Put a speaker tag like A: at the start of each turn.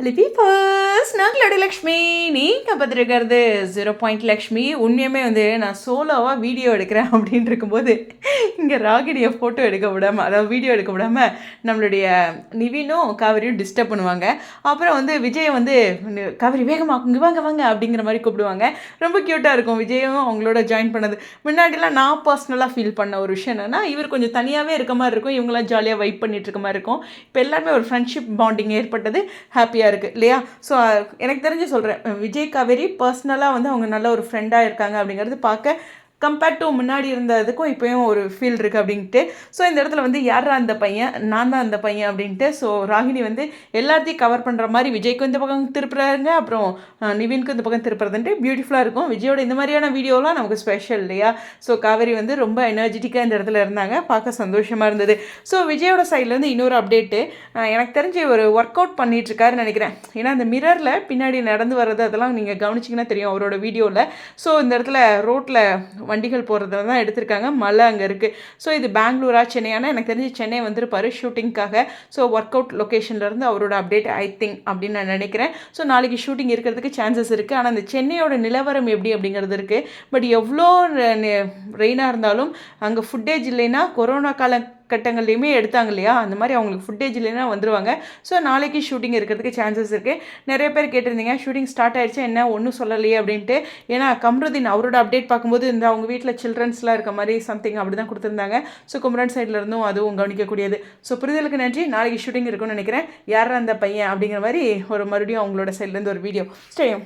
A: Hello peepers நான் கிளடி லக்ஷ்மி. நீங்கள் பார்த்துருக்கிறது zero point Lakshmi. உண்மையுமே வந்து நான் சோலோவாக வீடியோ எடுக்கிறேன் அப்படின்னு இருக்கும்போது இங்கே ராகினியை ஃபோட்டோ எடுக்க விடாமல் அதாவது வீடியோ எடுக்க விடாமல் நம்மளுடைய நிவினும் காவிரியும் டிஸ்டர்ப் பண்ணுவாங்க. அப்புறம் வந்து விஜயை வந்து காவிரி வேகமாக இங்கே வாங்க வாங்க அப்படிங்கிற மாதிரி கூப்பிடுவாங்க. ரொம்ப க்யூட்டாக இருக்கும். விஜயும் அவங்களோட ஜாயின் பண்ணது. முன்னாடிலாம் நான் பர்சனலாக ஃபீல் பண்ண ஒரு விஷயம் என்னென்னா இவர் கொஞ்சம் தனியாகவே இருக்க மாதிரி இருக்கும். இவங்களாம் ஜாலியாக வைப் பண்ணிட்டு இருக்க மாதிரி இருக்கும். இப்போ எல்லாருமே ஒரு ஃப்ரெண்ட்ஷிப் பாண்டிங் ஏற்பட்டது. ஹாப்பியாக இருக்குது இல்லையா? ஸோ எனக்கு தெரிஞ்சு சொல்கிறேன் விஜய் காவேரி பர்சனலாக வந்து அவங்க நல்ல ஒரு ஃப்ரெண்டாக இருக்காங்க அப்படிங்கிறது பார்க்க கம்பேர்ட் டு முன்னாடி இருந்ததுக்கும் இப்போயும் ஒரு ஃபீல் இருக்குது அப்படின்ட்டு. ஸோ இந்த இடத்துல வந்து யாரா அந்த பையன்? நான் தான் அந்த பையன் அப்படின்ட்டு. ஸோ ராகினி வந்து எல்லாத்தையும் கவர் பண்ணுற மாதிரி விஜய்க்கும் இந்த பக்கம் திருப்புறாருங்க. அப்புறம் நிவின்க்கும் இந்த பக்கம் திருப்புறதுன்ட்டு பியூட்டிஃபுல்லாக இருக்கும். விஜயோட இந்த மாதிரியான வீடியோலாம் நமக்கு ஸ்பெஷல் இல்லையா? ஸோ காவேரி வந்து ரொம்ப எனர்ஜெட்டிக்காக இந்த இடத்துல இருந்தாங்க. பார்க்க சந்தோஷமாக இருந்தது. ஸோ விஜயோட சைட்லேருந்து இன்னொரு அப்டேட்டு எனக்கு தெரிஞ்சு ஒரு ஒர்க் அவுட் பண்ணிட்டுருக்காருன்னு நினைக்கிறேன். ஏன்னா அந்த மிரரில் பின்னாடி நடந்து வர்றது அதெல்லாம் நீங்கள் கவனிச்சிங்கன்னா தெரியும் அவரோட வீடியோவில் ஸோ இந்த இடத்துல ரோட்டில் வண்டிகள் போகிறத தான் எடுத்திருக்காங்க. மலை அங்கே இருக்குது ஸோ இது பெங்களூரா சென்னையானா எனக்கு தெரிஞ்சு சென்னை வந்திருப்பாரு ஷூட்டிங்க்காக ஸோ ஒர்க் அவுட் லொக்கேஷன்லேருந்து அவரோட அப்டேட் ஐ திங்க் அப்படின்னு நான் நினைக்கிறேன். ஸோ நாளைக்கு ஷூட்டிங் இருக்கிறதுக்கு சான்சஸ் இருக்குது ஆனால் அந்த சென்னையோட நிலவரம் எப்படி அப்படிங்கிறது இருக்குது பட் எவ்வளோ ரெயினாக இருந்தாலும் அங்கே ஃபுட்டேஜ் இல்லைன்னா கொரோனா காலம் கட்டங்கள்லேயுமே எடுத்தாங்க இல்லையா? அந்த மாதிரி அவங்களுக்கு ஃபுட்டேஜ் இல்லைன்னா வந்துருவாங்க. ஸோ நாளைக்கு ஷூட்டிங் இருக்கிறதுக்கு சான்சஸ் இருக்குது நிறைய பேர் கேட்டிருந்தீங்க ஷூட்டிங் ஸ்டார்ட் ஆயிடுச்சு என்ன? ஒன்றும் சொல்லலையே அப்படின்ட்டு. ஏன்னா கம்ருதீன் அவரோட அப்டேட் பார்க்கும்போது இந்த அவங்க வீட்டில் சில்ட்ரன்ஸ்லாம் இருக்க மாதிரி சம்திங் அப்படி தான் கொடுத்துருந்தாங்க. ஸோ குமரன் சைடில் இருந்தும் அதுவும் கவனிக்கக்கூடியது. ஸோ புரிதலுக்கு நன்றி. நாளைக்கு ஷூட்டிங் இருக்கும்னு நினைக்கிறேன். யாரா அந்த பையன் அப்படிங்கிற மாதிரி ஒரு மறுபடியும் அவங்களோட சைட்லேருந்து ஒரு வீடியோ ஸ்டேயும்